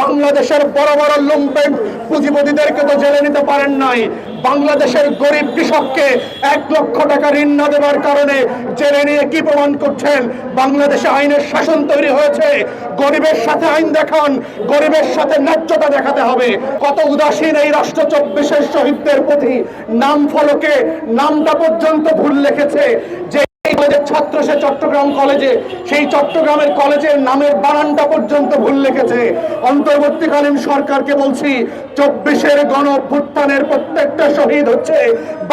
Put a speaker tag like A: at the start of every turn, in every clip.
A: বাংলাদেশের বড় বড় লুম্পেন পুঁজিপতিদেরকে তো জেলে নিতে পারেন নাই। বাংলাদেশের গরিব কৃষককে এক লক্ষ টাকা ঋণ না কারণে জেলে নিয়ে কি প্রমাণ করছেন? বাংলাদেশে আইনের শাসন তৈরি হয়েছে। গরিবের সাথে আইন দেখান, গরিবের সাথে ন্যায্যতা দেখাতে হবে। কত উদাসীন এই রাষ্ট্র চব্বিশের শহীদদের প্রতি। নাম ফলকে নামটা পর্যন্ত ভুল লিখেছে। যে এই কলেজের ছাত্র সে চট্টগ্রাম কলেজে। সেই চট্টগ্রামের কলেজের নামের বানানটা পর্যন্ত ভুল লিখেছে। অন্তর্বর্তীকালীন সরকারকে বলছি, চব্বিশের গণ অভ্যুত্থানের প্রত্যেকটা শহীদ হচ্ছে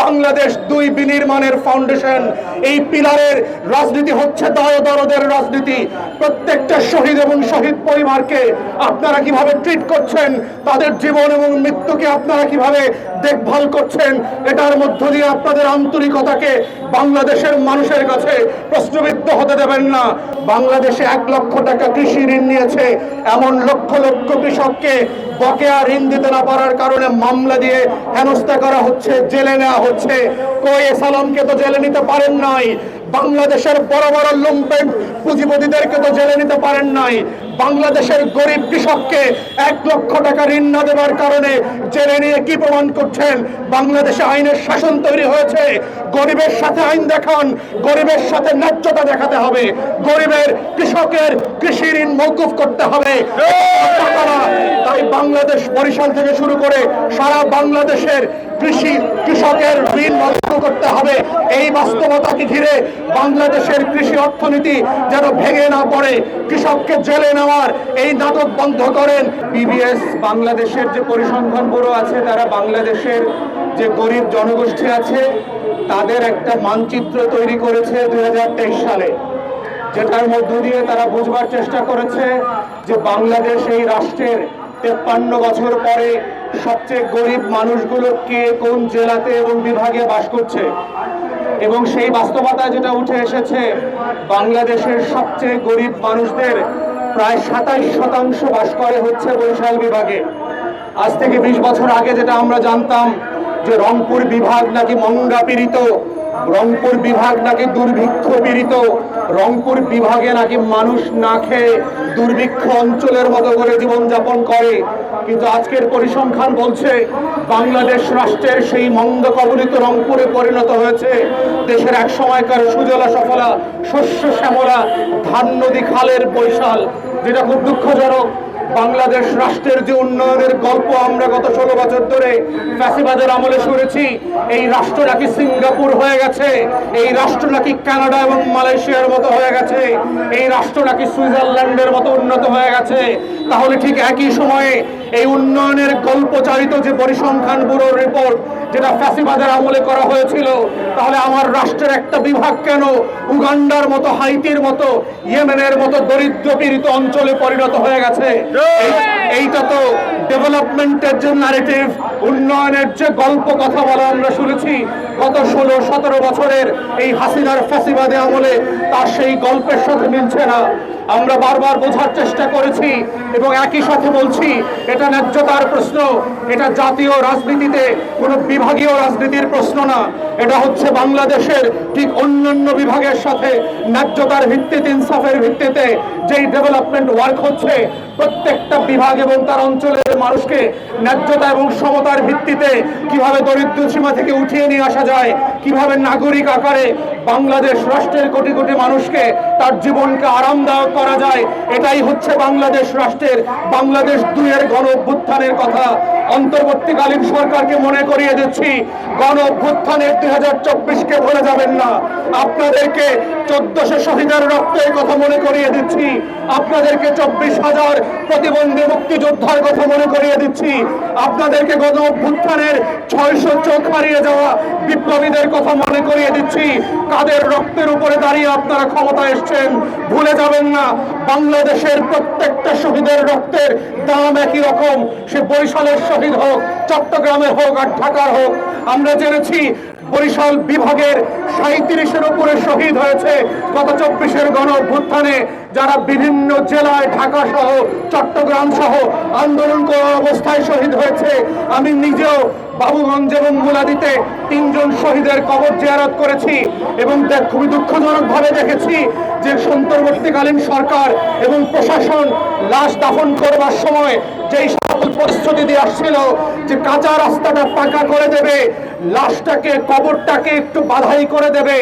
A: বাংলাদেশ দুই বিনির্মাণের ফাউন্ডেশন। এই পিলারের রাজনীতি হচ্ছে দয় দরদের রাজনীতি। প্রত্যেকটা শহীদ এবং শহীদ পরিবারকে আপনারা কীভাবে ট্রিট করছেন, তাদের জীবন এবং মৃত্যুকে আপনারা কীভাবে দেখভাল করছেন, এটার মধ্য দিয়ে আপনাদের আন্তরিকতাকে বাংলাদেশের মানুষের কাছে প্রশ্নবিদ্ধ হতে দেবেন না। বাংলাদেশে এক লক্ষ টাকা কৃষি ঋণ নিয়েছে। এমন লক্ষ লক্ষ কৃষককে বকেয়া ঋণ দিতে না পারার কারণে মামলা দিয়ে হেনস্থা করা হচ্ছে, জেলে নেওয়া হচ্ছে। কয়ে সালামকে তো জেলে নিতে পারেন নাই। বাংলাদেশের বড় বড় লুম্পেন পুঁজিপতিদেরকে তো জেলে নিতে পারেন নাই। বাংলাদেশের গরিব কৃষককে এক লক্ষ টাকা ঋণ না দেওয়ার কারণে জেলে নিয়ে কি প্রমাণ করছেন? বাংলাদেশে আইনের শাসন তৈরি হয়েছে। গরিবের সাথে আইন দেখান, গরিবের সাথে ন্যায্যতা দেখাতে হবে। গরিবের কৃষকের কৃষি ঋণ মৌকুফ করতে হবে। তাই বাংলাদেশ বরিশাল থেকে শুরু করে সারা বাংলাদেশের কৃষি কৃষকের ঋণ মৌকুফ করতে হবে। এই বাস্তবতাকে ঘিরে বাংলাদেশের কৃষি অর্থনীতি যেন ভেঙে না পড়ে, কৃষককে জেলে নেওয়ার এই নাটক বন্ধ করেন। বিবিএস বাংলাদেশের যে পরিসংখ্যান ব্যুরো আছে, তারা বাংলাদেশের যে গরিব জনগোষ্ঠী আছে, তাদের একটা মানচিত্র তৈরি করেছে দুই হাজার তেইশ সালে, যেটার মধ্য দিয়ে তারা বুঝবার চেষ্টা করেছে যে বাংলাদেশ এই রাষ্ট্রের তেপ্পান্ন বছর পরে সবচেয়ে গরিব মানুষগুলো কে কোন জেলাতে এবং বিভাগে বাস করছে। এবং সেই বাস্তবতা যেটা উঠে এসেছে, বাংলাদেশের সবচেয়ে গরিব মানুষদের প্রায় সাতাইশ শতাংশ বাস করে হচ্ছে বরিশাল বিভাগে। আজ থেকে বিশ বছর আগে যেটা আমরা জানতাম যে রংপুর বিভাগ নাকি মঙ্গা পীড়িত, রংপুর বিভাগ নাকি দুর্ভিক্ষ পীড়িত, রংপুর বিভাগে নাকি মানুষ না খেয়ে দুর্ভিক্ষ অঞ্চলের মতো করে জীবনযাপন করে। কিন্তু আজকের পরিসংখ্যান বলছে বাংলাদেশ রাষ্ট্রের সেই মন্দ কবলিত রংপুরে পরিণত হয়েছে। দেশের এক সময়কার সুজলা সফলা, শস্য শ্যামলা, ধান নদী খালের বৈশাল, যেটা খুব দুঃখজনক। বাংলাদেশ রাষ্ট্রের যে উন্নয়নের গল্প আমরা গত ষোলো বছর ধরে ফ্যাসিবাদের আমলে শুনেছি, এই রাষ্ট্র নাকি সিঙ্গাপুর হয়ে গেছে, এই রাষ্ট্র নাকি কানাডা এবং মালয়েশিয়ার মতো হয়ে গেছে, এই রাষ্ট্র নাকি সুইজারল্যান্ডের মতো উন্নত হয়ে গেছে। তাহলে ঠিক একই সময়ে এই উন্নয়নের গল্প চালিত যে পরিসংখ্যান ব্যুরোর রিপোর্ট যেটা ফ্যাসিবাদের আমলে করা হয়েছিল, তাহলে আমার রাষ্ট্রের একটা বিভাগ কেন উগান্ডার মতো, হাইতির মতো, ইয়েমেনের মতো দরিদ্র পীড়িত অঞ্চলে পরিণত হয়ে গেছে? এইটা তো ডেভেলপমেন্টের যে ন্যারেটিভ উন্নয়নের যে গল্প কথা বলা আমরা শুনেছি, গত ষোলো, সতেরো বছরের এই হাসিনার ফ্যাসিবাদে আমলে তার সেই গল্পের সাথে মিলছে না। আমরা বারবার বোঝার চেষ্টা করেছি এবং একই সাথে বলছি, এটা ন্যায্যতার প্রশ্ন, এটা জাতীয় রাজনীতিতে কোনো বিভাগীয় রাজনীতির প্রশ্ন না। এটা হচ্ছে বাংলাদেশের ঠিক অন্যান্য বিভাগের সাথে ন্যায্যতার ভিত্তিতে, ইনসাফের ভিত্তিতে যেই ডেভেলপমেন্ট ওয়ার্ক হচ্ছে, প্রত্যেকটা বিভাগ এবং তার অঞ্চলের মানুষকে ন্যায্যতা এবং সমতার ভিত্তিতে কীভাবে দরিদ্র সীমা থেকে উঠিয়ে নিয়ে আসা যায়, কীভাবে নাগরিক আকারে বাংলাদেশ রাষ্ট্রের কোটি কোটি মানুষকে তার জীবনকে আরামদায়ক করা যায়, এটাই হচ্ছে বাংলাদেশ রাষ্ট্রের, বাংলাদেশ দুইয়ের গণ অভ্যুত্থানের কথা। অন্তর্বর্তীকালীন সরকারকে মনে করিয়ে দিচ্ছি, গণ অভ্যুত্থানের দুই হাজার চব্বিশকে ভুলে যাবেন না। আপনাদেরকে চোদ্দশো শহীদের রক্তের কথা মনে করিয়ে দিচ্ছি। আপনাদেরকে চব্বিশ হাজার প্রতিবন্ধী মুক্তিযোদ্ধার কথা মনে করিয়ে দিচ্ছি। আপনাদেরকে গণ অভ্যুত্থানের ছয়শো চোখ হারিয়ে যাওয়া বিপ্লবীদের কথা মনে করিয়ে দিচ্ছি। কাদের রক্তের উপরে দাঁড়িয়ে আপনারা ক্ষমতা এসছেন, ভুলে যাবেন না। বাংলাদেশের প্রত্যেকটা শহীদের রক্তের দাম একই রকম। সে বরিশালের শহীদ হোক, চট্টগ্রামের হোক আর ঢাকার হোক, আমরা জেনেছি বরিশাল বিভাগের সাঁত্রিশের উপরে শহীদ হয়েছে গত চব্বিশের গণ অভ্যুত্থানে যারা বিভিন্ন জেলায় ঢাকা সহ, চট্টগ্রাম সহ আন্দোলন করার অবস্থায় শহীদ হয়েছে। আমি নিজেও বাবুগঞ্জ এবং মুলাদিতে তিনজন শহীদের কবর জিয়ারত করেছি এবং খুবই দুঃখজনক ভাবে দেখেছি যে সন্তর্বর্তীকালীন সরকার এবং প্রশাসন লাশ দাফন করবার সময় যেই প্রতিশ্রুতি দিয়ে আসছিল যে কাঁচা রাস্তাটা পাকা করে দেবে, লাশটাকে, কবরটাকে একটু বাধাই করে দেবে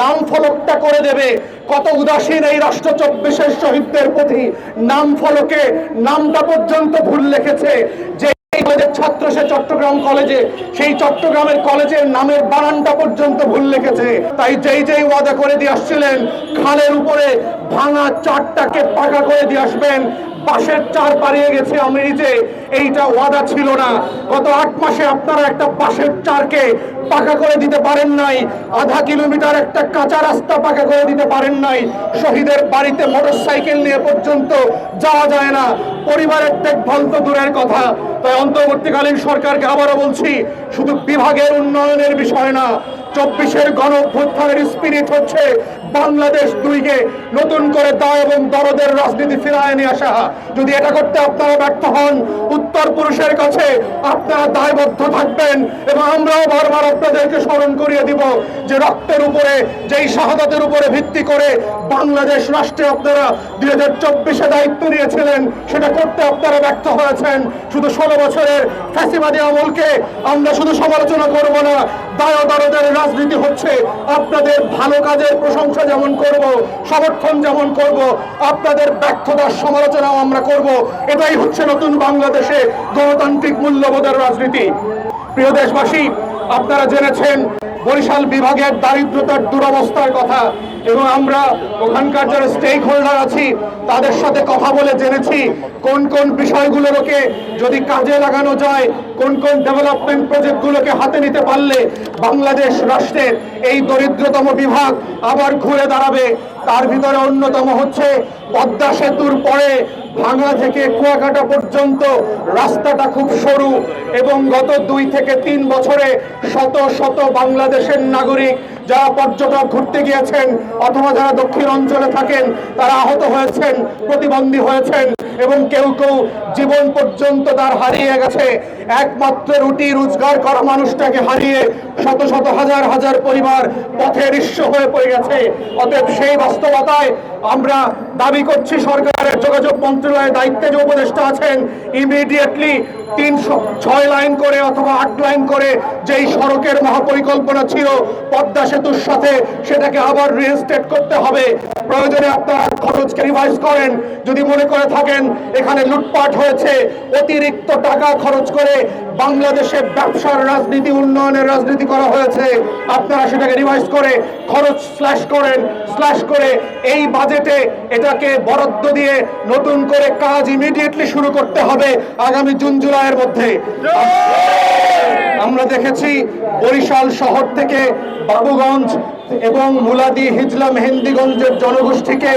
A: নাম ফলকটা করে দেবে। কত উদাসীন এই রাষ্ট্র চব্বিশের শহীদদের প্রতি নাম ফলকে নামটা পর্যন্ত ভুল লিখেছে। যে কলেজের ছাত্র সে চট্টগ্রাম কলেজে। সেই চট্টগ্রামের কলেজের নামের বানানটা পর্যন্ত ভুল লিখেছে। তাই যেই যেই ওয়াদা করে দিয়ে আসছিলেন, খালের উপরে ভাঙা চারটাকে পাকা করে দিয়ে আসবেন। বাঁশের চার পাড়িয়ে গেছে আমেরিতে এইটা ওয়াদা ছিল না। গত আট মাসে আপনারা একটা বাঁশের চারকে পাকা করে দিতে পারেন নাই। আধা কিলোমিটার একটা কাঁচা রাস্তা পাকা করে দিতে পারেন নাই। শহীদের বাড়িতে মোটর সাইকেল নিয়ে পর্যন্ত যাওয়া যায় না। পরিবারের দেখভাল তো দূরের কথা। তাই অন্তর্বর্তীকালীন সরকারকে আবারও বলছি, শুধু বিভাগের উন্নয়নের বিষয় না, চব্বিশের গণ স্পিরিট হচ্ছে বাংলাদেশ দুইকে নতুন করে দায় এবং দরদের রাজনীতি ফিরায় নিয়ে আসা যদি এটা করতে আপনারা ব্যর্থ হন, উত্তর পুরুষের কাছে আপনারা দায়বদ্ধ থাকবেন এবং আমরাও বারবার আপনাদেরকে স্মরণ করিয়ে দিব যে রক্তের উপরে, যেই শাহাদাতের উপরে ভিত্তি করে বাংলাদেশ রাষ্ট্রে আপনারা দুই হাজার চব্বিশে দায়িত্ব নিয়েছিলেন, সেটা করতে আপনারা ব্যর্থ হয়েছেন। শুধু ষোলো বছরের ফ্যাসিবাদী আমলকে আমরা শুধু সমালোচনা করব না, দায় দরদের রাজনীতি হচ্ছে আপনাদের ভালো কাজের প্রশংসা যেমন করব, সমর্থন যেমন করব, আপনাদের ব্যর্থতার সমালোচনাও আমরা করব। এটাই হচ্ছে নতুন বাংলাদেশে গণতান্ত্রিক মূল্যবোধের রাজনীতি। প্রিয় দেশবাসী, আপনারা জেনেছেন বরিশাল বিভাগের দারিদ্রতার দুরবস্থার কথা। এবং আমরা ওখানকার যারা স্টেক হোল্ডার আছি, তাদের সাথে কথা বলে জেনেছি কোন কোন বিষয়গুলোকে যদি কাজে লাগানো যায়, কোন কোন ডেভেলপমেন্ট প্রজেক্টগুলোকে হাতে নিতে পারলে বাংলাদেশ রাষ্ট্রের এই দরিদ্রতম বিভাগ আবার ঘুরে দাঁড়াবে। তার ভিতরে অন্যতম হচ্ছে পদ্মা সেতুর পরে ভাঙা থেকে কুয়াকাটা পর্যন্ত রাস্তাটা খুব সরু এবং গত দুই থেকে তিন বছরে শত শত বাংলাদেশের নাগরিক যারা পর্যটক ঘুরতে গিয়েছেন অথবা যারা দক্ষিণ অঞ্চলে থাকেন, তারা আহত হয়েছেন, প্রতিবন্ধী হয়েছেন এবং কেউ কেউ জীবন পর্যন্ত তার হারিয়ে গেছে। একমাত্র রুটি রোজগার করা মানুষটাকে হারিয়ে শত শত হাজার হাজার পরিবার পথে নিঃস্ব হয়ে পড়ে গেছে। অতএব সেই বাস্তবতায় আমরা দাবি করছি সরকারের যোগাযোগ মন্ত্রণালয়ের দায়িত্বে যে উপদেষ্টা আছেন ইমিডিয়েটলি তিনশো ছয় লাইন করে অথবা আট লাইন করে যেই সড়কের মহাপরিকল্পনা ছিল, পদ্মা সেতুর সাথে সেটাকে আবার রিইনস্টেট করতে হবে। প্রয়োজনে আপনারা খরচকে রিভাইজ করেন। যদি মনে করে থাকেন, এখানে লুটপাট হয়েছে, অতিরিক্ত টাকা খরচ করে বাংলাদেশের ব্যবসার রাজনীতি, উন্নয়নের রাজনীতি করা হয়েছে, আপনারা সেটাকে রিভাইজ করে খরচ স্ল্যাশ করেন স্ল্যাশ করে এই বাজেটে এটাকে বরাদ্দ দিয়ে নতুন করে কাজ ইমিডিয়েটলি শুরু করতে হবে আগামী জুন জুলাইয়ের মধ্যে। আমরা দেখেছি বরিশাল শহর থেকে বাবুগঞ্জ এবং মুলাদি হিজলা মেহেন্দিগঞ্জের জনগোষ্ঠীকে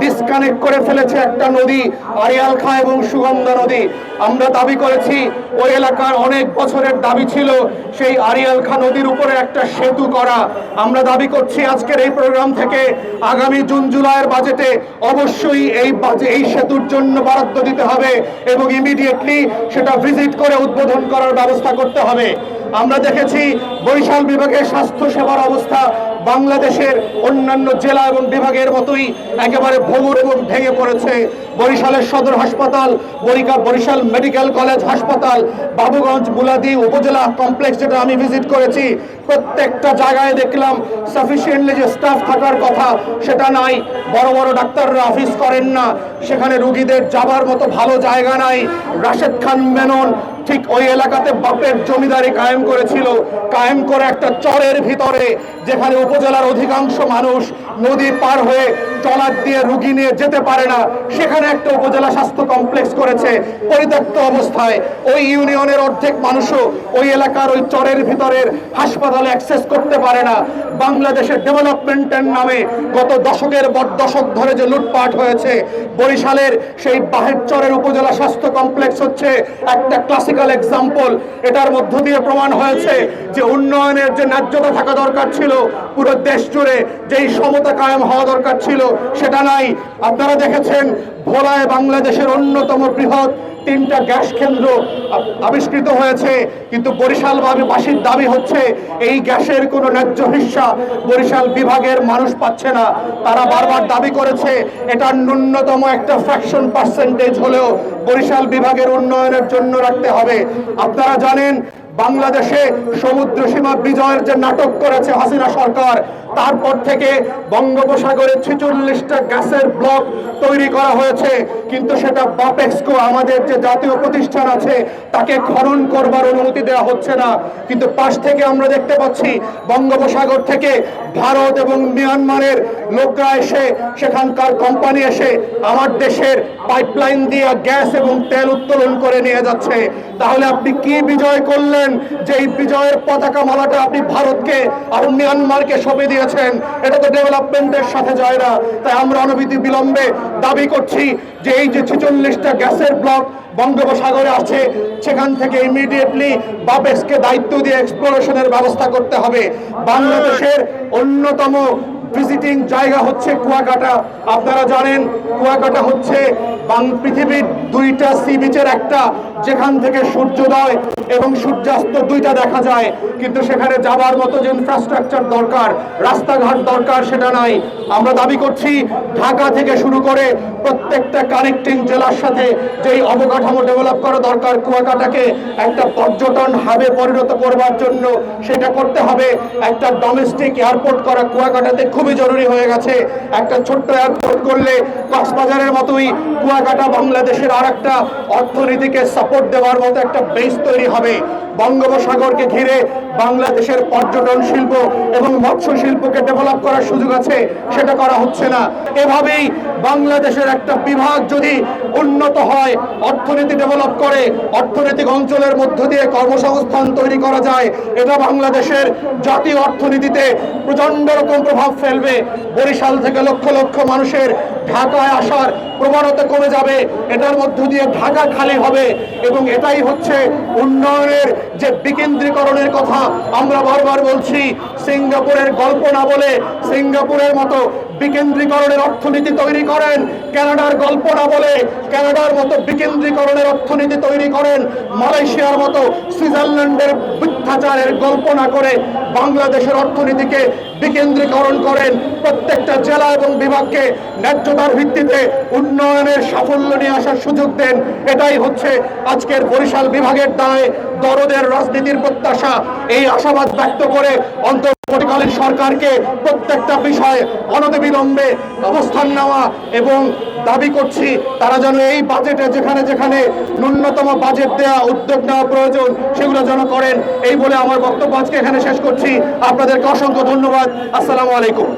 A: ডিসকানেক্ট করে ফেলেছে একটা নদী আরিয়াল খা এবং সুগন্ধা নদী। আমরা দাবি করেছি, ওই এলাকার অনেক বছরের দাবি ছিল সেই আরিয়াল খা নদীর উপরে একটা সেতু করা। আমরা দাবি করছি আজকের এই প্রোগ্রাম থেকে আগামী জুন, জুলাইয়ের বাজেটে অবশ্যই এই এই সেতুর জন্য বরাদ্দ দিতে হবে এবং ইমিডিয়েটলি সেটা ভিজিট করে উদ্বোধন করার ব্যবস্থা করতে হবে। আমরা দেখেছি বরিশাল বিভাগের স্বাস্থ্য সেবার অবস্থা বাংলাদেশের অন্যান্য জেলা এবং বিভাগের মতোই একেবারে ভঙ্গুর এবং ভেঙে পড়েছে। বরিশালের সদর হাসপাতাল, বরিকা বরিশাল মেডিকেল কলেজ হাসপাতাল, বাবুগঞ্জ মুলাদি উপজেলা কমপ্লেক্স যেটা আমি ভিজিট করেছি, প্রত্যেকটা জায়গায় দেখলাম সাফিসিয়েন্টলি যে স্টাফ থাকার কথা, সেটা নাই। বড় বড় ডাক্তাররা অফিস করেন না। সেখানে রুগীদের যাবার মতো ভালো জায়গা নাই। রাশেদ খান মেনন ঠিক ওই এলাকাতে বাপের জমিদারি কায়েম করেছিল। কায়েম করে একটা চরের ভিতরে, যেখানে উপজেলার অধিকাংশ মানুষ নদী পার হয়ে ট্রলার দিয়ে রুগী নিয়ে যেতে পারে না। সেখানে একটা উপজেলা স্বাস্থ্য কমপ্লেক্স করেছে, পরিত্যক্ত অবস্থায়। ওই ইউনিয়নের অর্ধেক মানুষও ওই এলাকার ওই চরের ভিতরের হাসপাতালে অ্যাক্সেস করতে পারে না। বাংলাদেশের ডেভেলপমেন্টের নামে গত দশকের পর দশক ধরে যে লুটপাট হয়েছে, বরিশালের সেই বাহের চরের উপজেলা স্বাস্থ্য কমপ্লেক্স হচ্ছে একটা ক্লাসিক্যাল এক্সাম্পল এটার মধ্য দিয়ে প্রমাণ হয়েছে যে উন্নয়নের যে ন্যায্যতা থাকা দরকার ছিল, পুরো দেশ জুড়ে যেই সমতা কায়েম হওয়া দরকার ছিল, সেটা নাই। আপনারা দেখেছেন, ভোলায় বাংলাদেশের অন্যতম বৃহৎ তিনটা গ্যাস কেন্দ্র আবিষ্কৃত হয়েছে, কিন্তু বরিশাল বাসীর দাবি হচ্ছে, এই গ্যাসের কোনো ন্যায্য হিস্সা বরিশাল বিভাগের মানুষ পাচ্ছে না। তারা বারবার দাবি করেছে, এটা ন্যূনতম একটা ফ্র্যাকশন পার্সেন্টেজ হলেও বরিশাল বিভাগের উন্নয়নের জন্য রাখতে হবে। আপনারা জানেন বাংলাদেশে সমুদ্র সীমা বিজয়ের যে নাটক করেছে হাসিনা সরকার, তারপর থেকে বঙ্গোপসাগরে ছেচল্লিশটা গ্যাসের ব্লক তৈরি করা হয়েছে। কিন্তু সেটা বাপেক্সকো, আমাদের যে জাতীয় প্রতিষ্ঠান আছে, তাকে খনন করবার অনুমতি দেওয়া হচ্ছে না। কিন্তু পাশ থেকে আমরা দেখতে পাচ্ছি, বঙ্গোপসাগর থেকে ভারত এবং মিয়ানমারের লোকরা এসে, সেখানকার কোম্পানি এসে আমার দেশের পাইপলাইন দিয়ে গ্যাস এবং তেল উত্তোলন করে নিয়ে যাচ্ছে। তাহলে আপনি কি বিজয় করলেন? যে এই বিজয়ের পতাকা মালাটা আপনি ভারতকে আর মিয়ানমারকে সঁপে দিয়েছেন। এটা তো ডেভেলপমেন্টের সাথে যায় না। তাই আমরা অনবিধি বিলম্বে দাবি করছি যে এই যে ছেচল্লিশটা গ্যাসের ব্লক বঙ্গোপসাগরে আছে, সেখান থেকে ইমিডিয়েটলি বাপেক্সকে দায়িত্ব দিয়ে এক্সপ্লোরেশনের ব্যবস্থা করতে হবে। বাংলাদেশের অন্যতম ভিজিটিং জায়গা হচ্ছে কুয়াকাটা। আপনারা জানেন, কুয়াকাটা হচ্ছে পৃথিবীর দুইটা সি বিচের একটা, যেখান থেকে সূর্যোদয় এবং সূর্যাস্ত দুইটা দেখা যায়। কিন্তু সেখানে যাবার মতো যে ইনফ্রাস্ট্রাকচার দরকার, রাস্তাঘাট দরকার, সেটা নাই। আমরা দাবি করছি, ঢাকা থেকে শুরু করে প্রত্যেকটা কানেক্টিং জেলার সাথে যেই অবকাঠামো ডেভেলপ করা দরকার, কুয়াকাটাকে একটা পর্যটন হাবে পরিণত করবার জন্য সেটা করতে হবে। একটা ডোমেস্টিক এয়ারপোর্ট করা কুয়াকাটাতে খুবই জরুরি হয়ে গেছে। একটা ছোট্ট এয়ারপোর্ট করলে কক্সবাজারের মতোই কুয়াকাটা বাংলাদেশের আর একটা অর্থনীতিকে সাপোর্ট দেওয়ার মতো একটা বেস তৈরি হবে। বঙ্গোপসাগরকে ঘিরে বাংলাদেশের পর্যটন শিল্প এবং মৎস্য শিল্পকে ডেভেলপ করার সুযোগ আছে, সেটা করা হচ্ছে না। এভাবেই বাংলাদেশের একটা বিভাগ যদি উন্নত হয়, অর্থনীতি ডেভেলপ করে, অর্থনৈতিক অঞ্চলের মধ্য দিয়ে কর্মসংস্থান তৈরি করা যায়, এটা বাংলাদেশের জাতীয় অর্থনীতিতে প্রচণ্ড রকম প্রভাব ফেলবে। বরিশাল থেকে লক্ষ লক্ষ মানুষের ঢাকায় আসার প্রবণতা কমে যাবে। এটার মধ্য দিয়ে ঢাকা খালি হবে এবং এটাই হচ্ছে উন্নয়নের যে বিকেন্দ্রীকরণের কথা আমরা বারবার বলছি। সিঙ্গাপুরের গল্প না বলে সিঙ্গাপুরের মতো বিকেন্দ্রীকরণের অর্থনীতি তৈরি করেন কানাডার গল্প না বলে কানাডার মতো বিকেন্দ্রীকরণের অর্থনীতি তৈরি করেন মালয়েশিয়ার মতো সুইজারল্যান্ডের মিথ্যাচারের গল্প না করে বাংলাদেশের অর্থনীতিকে বিকেন্দ্রীকরণ করেন প্রত্যেকটা জেলা এবং বিভাগকে ন্যায্যতার ভিত্তিতে উন্নয়নের সাফল্য নিয়ে আসার সুযোগ দেন। এটাই হচ্ছে আজকের বরিশাল বিভাগের দায় দরদের রাজনীতির প্রত্যাশা। এই আশাবাদ ব্যক্ত করে অন্তর্বর্তীকালীন সরকারকে প্রত্যেকটা বিষয়ে অনতিবিলম্বে অবস্থান নেওয়া এবং দাবি করছি, তারা যেন এই বাজেটে যেখানে যেখানে ন্যূনতম বাজেট দেওয়া উদ্যোগ নেওয়া প্রয়োজন, সেগুলো যেন করেন। এই বলে আমার বক্তব্য আজকে এখানে শেষ করছি। আপনাদেরকে অসংখ্য ধন্যবাদ। আসসালামু আলাইকুম।